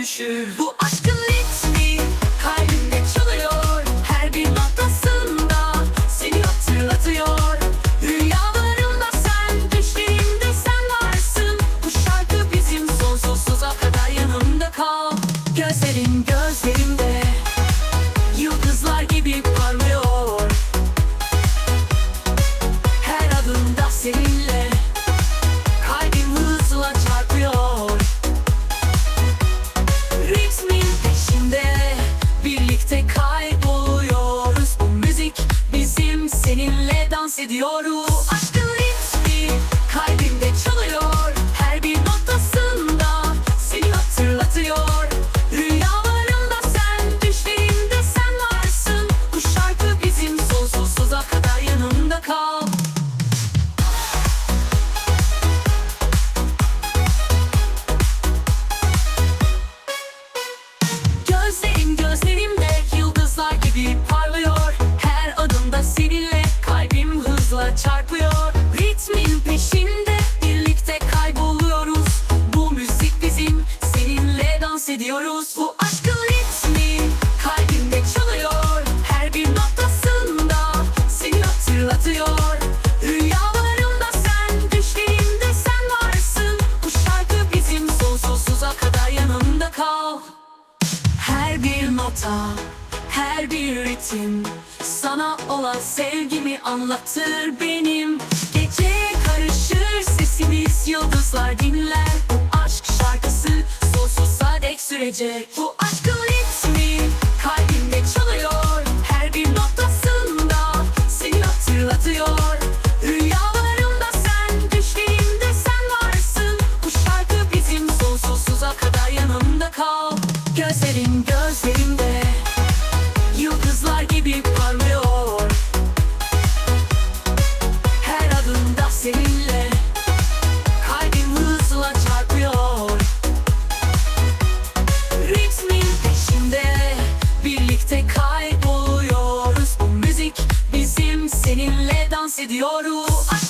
dönüşür Bu aşkın ritmi kalbimde çalıyor. Her bir notasında seni hatırlatıyor. Rüyalarımda sen, düşlerimde sen varsın. Bu şarkı bizim sonsuza kadar yanımda kal. Gözlerin gözlerimde. Yıldızlar gibi parlıyor. Her adımda seninle ediyoruz çarpıyor. Ritmin peşinde birlikte kayboluyoruz. Bu müzik bizim seninle dans ediyoruz. Bu aşkın ritmi kalbimde çalıyor. Her bir notasında seni hatırlatıyor. Rüyalarımda sen, düşlerimde sen varsın. Bu şarkı bizim sonsuza kadar kal. Her bir nota, her bir ritim Sana olan sevgimi anlatır benim. Gece karışır sesimiz yıldızlar dinler. Bu aşk şarkısı sonsuza dek sürecek. Bu aşkın ritmi kalbimde çalıyor. Her bir notasında seni hatırlatıyor. Rüyalarımda sen, düşlerimde sen varsın. Bu şarkı bizim sonsuza kadar yanımda kal. Gözlerin gözlerimde gibi parlıyor. Her adımda seninle Kalbim hızla çarpıyor. Ritmin peşinde Birlikte kayboluyoruz. Bu müzik bizim seninle dans ediyoruz. Aşkın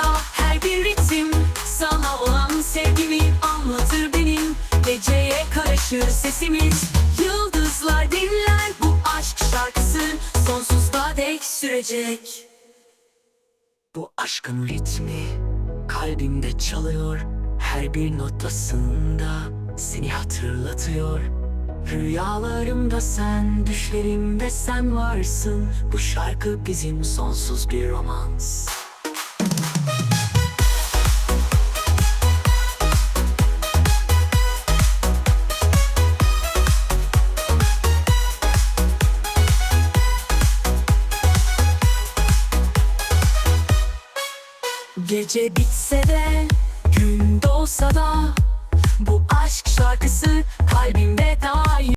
nota, her bir ritim. Sana olan sevgimi anlatır benim. Geceye karışır sesimiz. Yıldızlar dinler bu aşk şarkısı. Sonsuzda dek sürecek. Bu aşkın ritmi kalbimde çalıyor. Her bir notasında seni hatırlatıyor. Rüyalarımda sen, düşlerimde sen varsın. Bu şarkı bizim sonsuz bir romans Gece bitse de, gün doğsa da Bu aşk şarkısı kalbimde daim